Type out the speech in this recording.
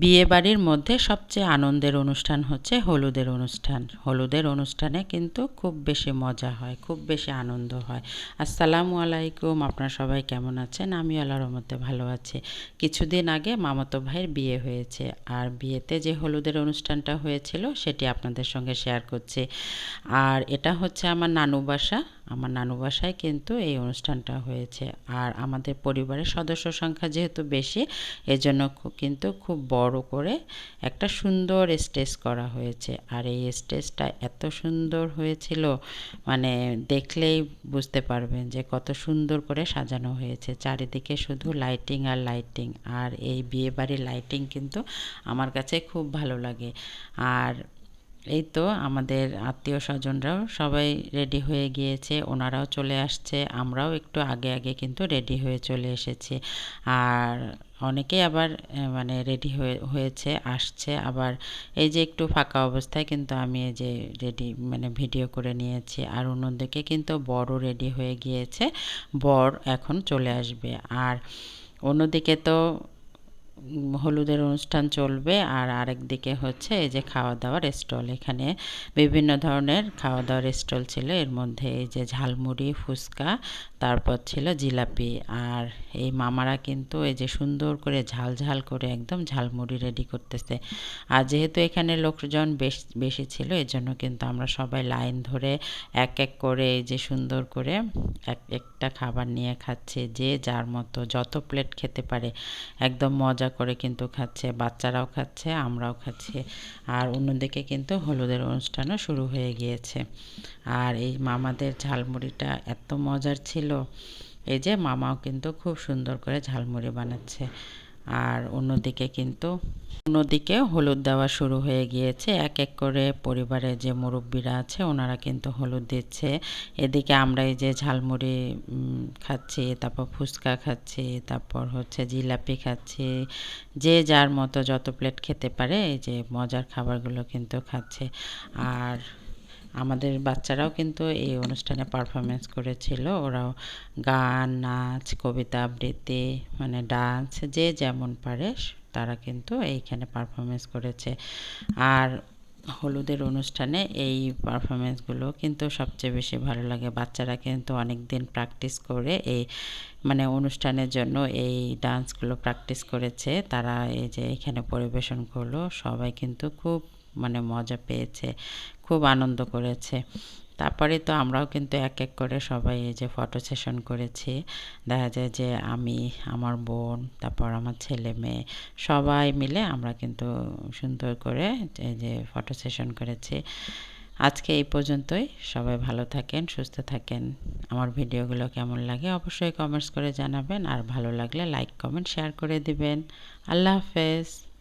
বিয়ে বাড়ির মধ্যে সবচেয়ে আনন্দের অনুষ্ঠান হচ্ছে হলুদের অনুষ্ঠান। হলুদের অনুষ্ঠানে কিন্তু খুব বেশি মজা হয়, খুব বেশি আনন্দ হয়। আসসালামু আলাইকুম, আপনারা সবাই কেমন আছেন? আমি আল্লাহর মধ্যে ভালো আছি। কিছুদিন আগে মামাতো ভাইয়ের বিয়ে হয়েছে আর বিয়েতে যে হলুদের অনুষ্ঠানটা হয়েছিল সেটি আপনাদের সঙ্গে শেয়ার করছি। আর এটা হচ্ছে আমার নানু বাসা। আমার নানু বাসায় কিন্তু এই অনুষ্ঠানটা হয়েছে। আর আমাদের পরিবারের সদস্য সংখ্যা যেহেতু বেশি, এজন্য কিন্তু খুব বড় করে একটা সুন্দর স্টেজ করা হয়েছে। আর এই স্টেজটা এত সুন্দর হয়েছিল মানে দেখলেই বুঝতে পারবেন যে কত সুন্দর করে সাজানো হয়েছে। চারিদিকে শুধু লাইটিং আর লাইটিং, আর এই বিয়ে বাড়ির লাইটিং কিন্তু আমার কাছে খুব ভালো লাগে। আর এই তো আমাদের আত্মীয় স্বজনরাও সবাই রেডি হয়ে গিয়েছে, ওনারাও চলে আসছে, আমরাও একটু আগে আগে কিন্তু রেডি হয়ে চলে এসেছি। আর অনেকেই আবার মানে রেডি হয়ে, হয়েছে, আসছে। আবার এই যে একটু ফাঁকা অবস্থায় কিন্তু আমি এই যে রেডি মানে ভিডিও করে নিয়েছি। আর অন্যদিকে কিন্তু বড় রেডি হয়ে গিয়েছে, বর এখন চলে আসবে। আর অন্যদিকে তো হলুদের অনুষ্ঠান চলবে আর আরেক দিকে হচ্ছে এই যে খাওয়া দাওয়ার স্টল এখানে বিভিন্ন ধরনের খাওয়া দাওয়ার স্টল ছিল। এর মধ্যে এই যে ঝালমুড়ি, ফুচকা, তারপর ছিল জিলাপি। আর এই মামারা কিন্তু এই যে সুন্দর করে ঝাল ঝাল করে একদম ঝালমুড়ি রেডি করতেছে। আর যেহেতু এখানে লোকজন বেশ, বেশি ছিল এই জন্য কিন্তু আমরা সবাই লাইন ধরে এক এক করে এই যে সুন্দর করে এক, একটা খাবার নিয়ে খাচ্ছে যে যার মতো যত প্লেট খেতে পারে। একদম মজা করে কিন্তু খাচ্ছে, বাচ্চারাও খাচ্ছে, আমরাও খাচ্ছি। আর অন্যদিকে কিন্তু হলুদের অনুষ্ঠানও শুরু হয়ে গিয়েছে। আর এই মামাদের ঝালমুড়িটা এত মজার ছিল। এই যে মামাও কিন্তু খুব সুন্দর করে ঝালমুড়ি বানাচ্ছে। আর অন্যদিকে কিন্তু অন্যদিকে হলুদ দেওয়া শুরু হয়ে গিয়েছে। এক এক করে পরিবারের যে মুরব্বীরা আছে, ওনারা কিন্তু হলুদ দিচ্ছে। এদিকে আমরা এই যে ঝালমুড়ি খাচ্ছি, তারপর ফুচকা খাচ্ছি, তারপর হচ্ছে জিলাপি খাচ্ছি। যে যার মতো যত প্লেট খেতে পারে, এই যে মজার খাবারগুলো কিন্তু খাচ্ছে। আর আমাদের বাচ্চারাও কিন্তু এই অনুষ্ঠানে পারফরমেন্স করেছিল। ওরাও গান, নাচ, কবিতা, আবৃত্তি মানে ডান্স যে যেমন পারে, তারা কিন্তু এইখানে পারফরমেন্স করেছে। আর হলুদের অনুষ্ঠানে এই পারফরমেন্সগুলো কিন্তু সবচেয়ে বেশি ভালো লাগে। বাচ্চারা কিন্তু অনেক দিন প্র্যাকটিস করে এই মানে অনুষ্ঠানের জন্য এই ডান্সগুলো প্র্যাকটিস করেছে। তারা এই যে এখানে পরিবেশন করল, সবাই কিন্তু খুব মানে মজা পেয়েছে, খুব আনন্দ করেছে। তারপরে তো আমরাও কিন্তু এক এক করে সবাই এই যে ফটো সেশন করেছি। দেখা যায় যে আমি, আমার বোন, তারপর আমার ছেলে মেয়ে সবাই মিলে আমরা কিন্তু সুন্দর করে এই যে ফটো সেশন করেছি। আজকে এই পর্যন্তই। সবাই ভালো থাকেন, সুস্থ থাকেন। আমার ভিডিওগুলো কেমন লাগে অবশ্যই কমেন্টস করে জানাবেন। আর ভালো লাগলে লাইক কমেন্ট শেয়ার করে দিবেন। আল্লাহ হাফেজ।